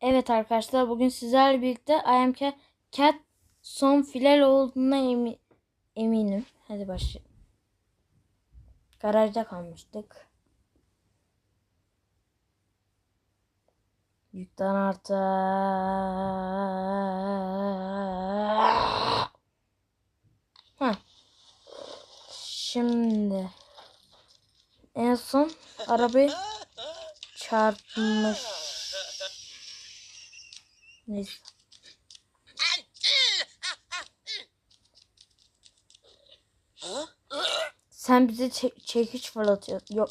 Evet arkadaşlar bugün sizlerle birlikte I am Cat, son final olduğuna emi- eminim. Hadi başlayalım. Garajda kalmıştık. Yükten artı. Heh. Şimdi en son arabayı çarpmış. Neyse. Sen bize çe- çekiç fırlatıyorsun. Yok.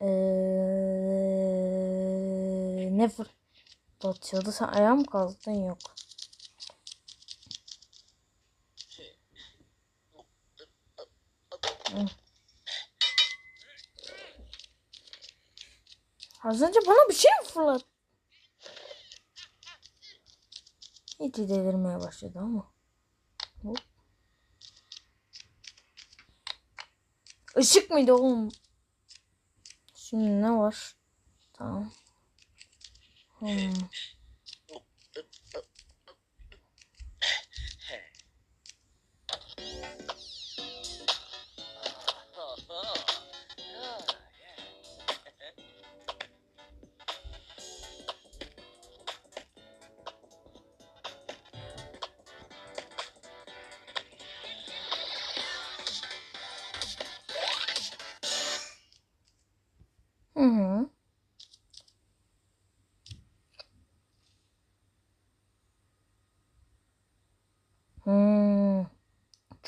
Ee, ne fırlatıyordu? Sen ayağa mı kaldın? Yok. Az önce bana bir şey mi fırlattı? İyice delirmeye başladı ama. Hop. Işık mıydı oğlum? Şimdi ne var? Tamam. Hmm.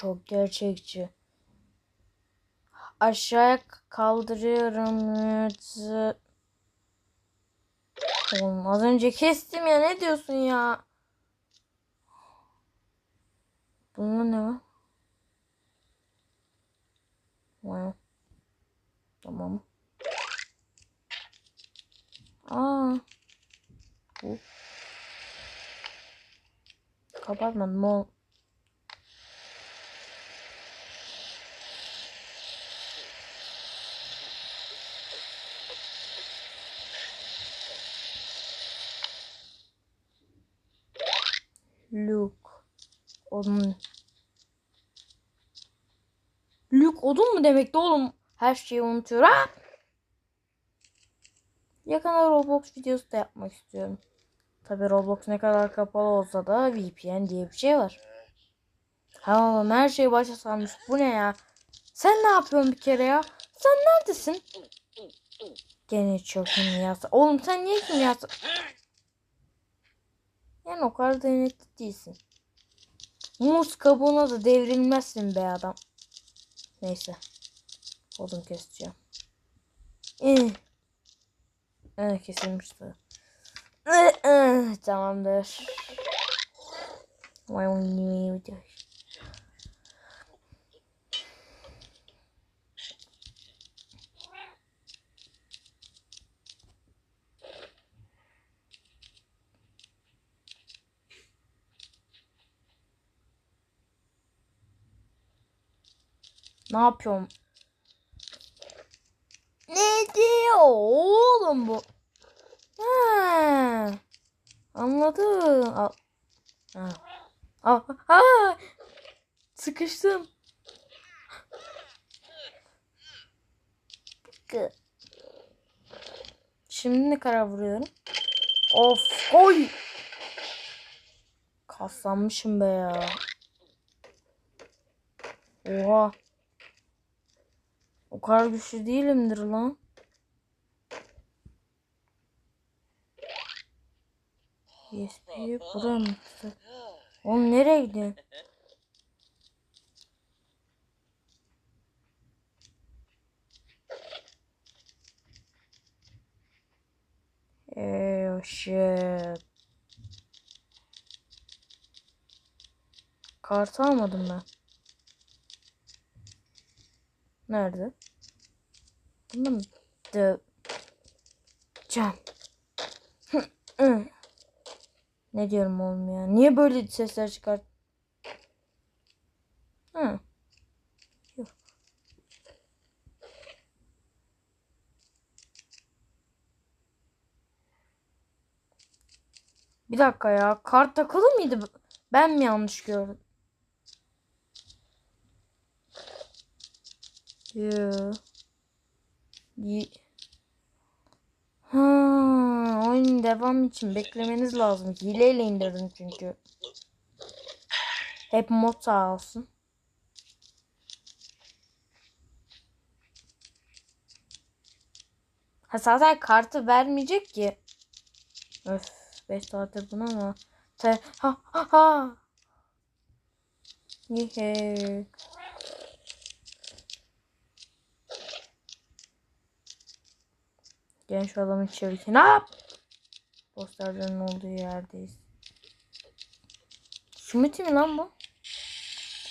Çok gerçekçi. Aşağıya kaldırıyorum. Oğlum az önce kestim ya ne diyorsun ya? Bunda ne var? Vay. Tamam. Aa. Bu. Kapatmadım o. Luke. Odun. Luke odun mu demekti oğlum? Her şeyi unutuyor. Ha? Yakında Roblox videosu da yapmak istiyorum. Tabi Roblox ne kadar kapalı olsa da VPN diye bir şey var. Ha oğlum her şey başa sarmış. Bu ne ya? Sen ne yapıyorsun bir kere ya? Sen neredesin? Gene çok kimyasal. Oğlum sen niye kimyasal? Yani o kadar da inatçı değilsin. Muz kabuğuna da devrilmezsin be adam. Neyse. Odun keseceğim. Eh. Eh, kesilmişti. Eh, eh, Tamamdır. Vay vay vay. Ne yapıyorum? Ne diyor oğlum bu? Ha. Anladım. Al. Ha. Al. Ha. Sıkıştım. Şimdi ne karar vuruyorum? Of. Oy. Kaslanmışım be ya. Oha. O kadar güçlü değilimdir lan. ESP'yi buraya mı tutsak? Oğlum nereye gidiyorsun? Eee shit. Kart almadım ben. Nerede? Mı? De Cam. ne diyorum oğlum ya? Niye böyle sesler çıkart? Hı. Bir dakika ya. Kart takılı mıydı? Ben mi yanlış gördüm? Yo. Ha, oyun devam için beklemeniz lazım. Hileyle indirdim çünkü. Hep mod sağ olsun. Ha zaten kartı vermeyecek ki. Öf 5 saattir buna mı? Te ha ha ha. Gel şu adamın çevirki. Ne yap? Posterlerin olduğu yerdeyiz. Smoothie mi lan bu?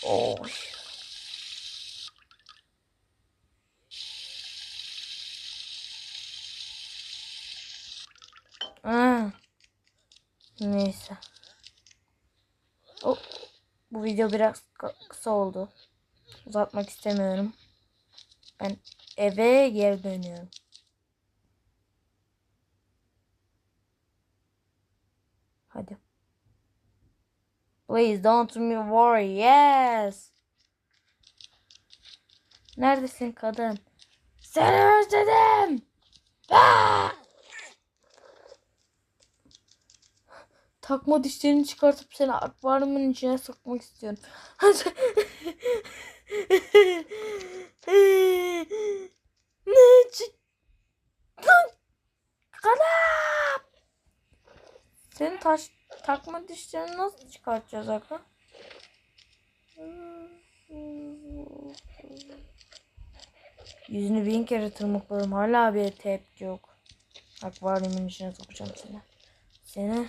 Oh. Ha. Neyse. O, bu video biraz kı- kısa oldu. Uzatmak istemiyorum. Ben eve geri dönüyorum. Hadi. Please don't me worry. Yes. Neredesin kadın? Seni özledim. Ah! Takma dişlerini çıkartıp seni akvaryumun içine sokmak istiyorum. ne çık? Kadam! Senin taş takma dişlerini nasıl çıkartacağız Aka? Yüzünü bin kere tırmıkladım. Hala bir tepki yok. Akvaryumun içine sokacağım seni. Seni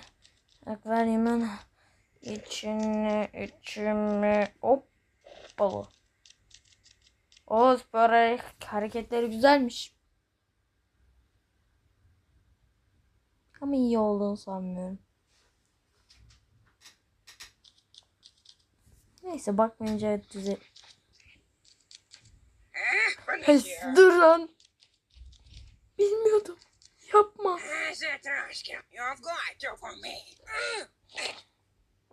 akvaryumun içine içime hop balı. O spor hareketleri güzelmiş. Ama iyi olduğunu sanmıyorum. Neyse bakmayınca düze... Hey, dur lan. Bilmiyordum. Yapma.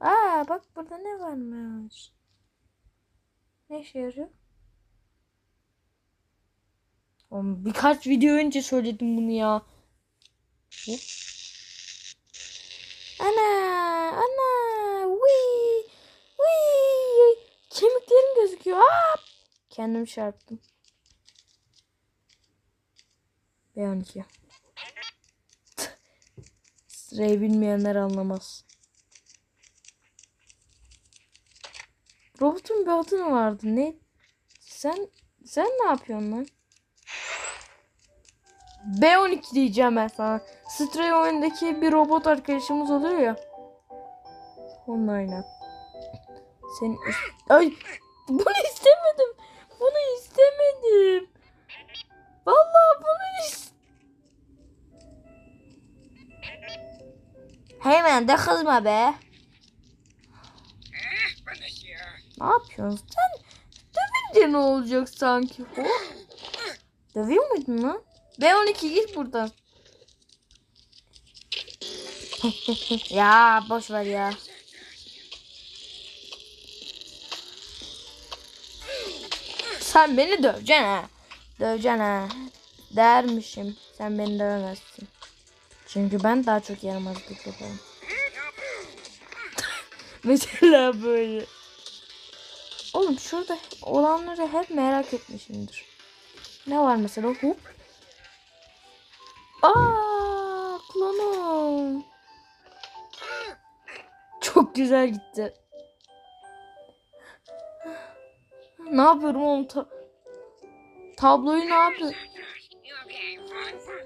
Aa bak burada ne varmış. Ne işe yarıyor? Oğlum, birkaç video önce söyledim bunu ya. Hop. Ana, ana, wii, wii. Kemiklerim gözüküyor. Aa! Kendim çarptım. B12. Sırayı bilmeyenler anlamaz. Robotun bir adı vardı? Ne? Sen sen ne yapıyorsun lan? B12 diyeceğim ben sana. Stray oyundaki bir robot arkadaşımız oluyor ya. Onunla oynat. Senin Ay bunu istemedim. Bunu istemedim. Vallahi bunu is Hemen de kızma be. Ne yapıyorsun sen? Dövünce ne olacak sanki? Oh. Dövüyor lan? B12 git buradan. ya boş ver ya. Sen beni döveceksin ha. Döveceksin ha. Dermişim. Sen beni dövemezsin. Çünkü ben daha çok yaramazlık yaparım. Mesela böyle. Oğlum şurada olanları hep merak etmişimdir. Ne var mesela? Hop. Güzel gitti. Ne yapıyorum oğlum? Ta- tabloyu ne yapıyorum? You came fun for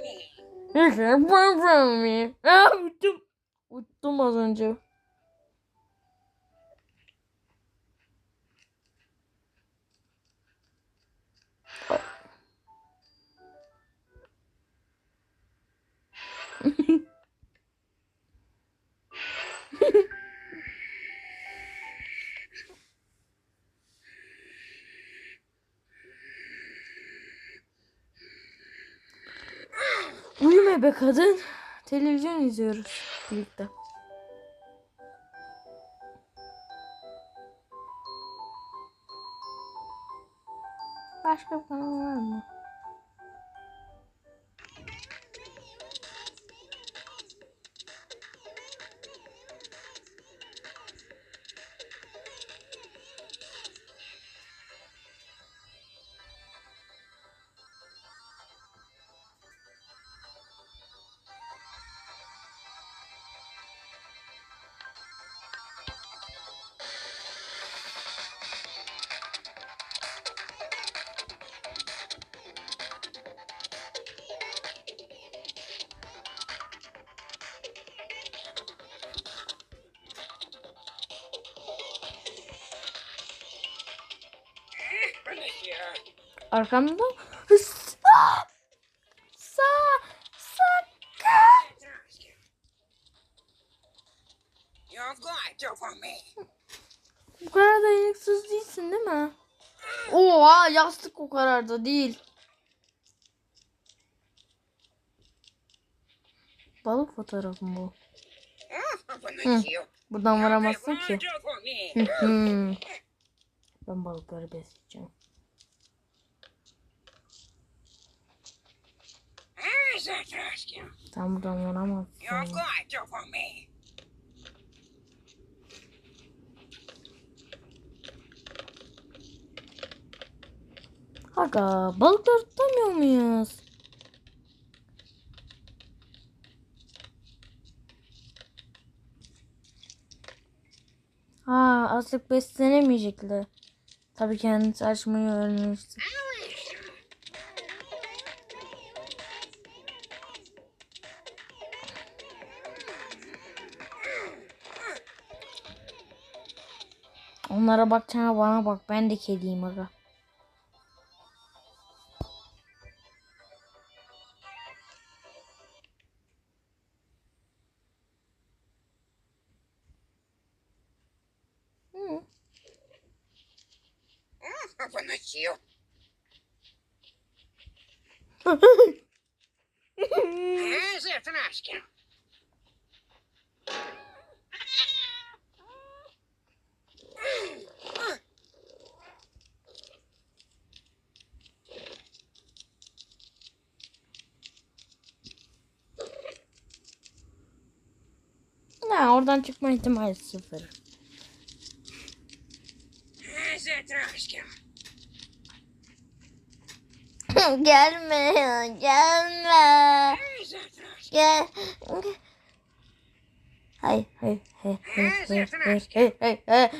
be kadın? Televizyon izliyoruz birlikte. Başka bir kanal Arkamda. Sa! Sa! Sakın! Bu kadar da yanıksız değilsin değil mi? Oha yastık o kadar da değil. Balık fotoğrafı mı bu? Hı. Buradan varamazsın ki. Ben balıkları besleyeceğim. Tam buradan vuramazsın. Aga balıkları tutamıyor muyuz? Ha artık beslenemeyecekler. Tabii kendisi açmayı öğrenmişti. Onlara bakacağına bana bak. Ben de kediyim aga. Hı. Oh, поносил. Ah, за трошки. Ya oradan çıkma ihtimali sıfır. gelme gelme. Gel. Hayır hayır hayır hayır hayır hayır hayır.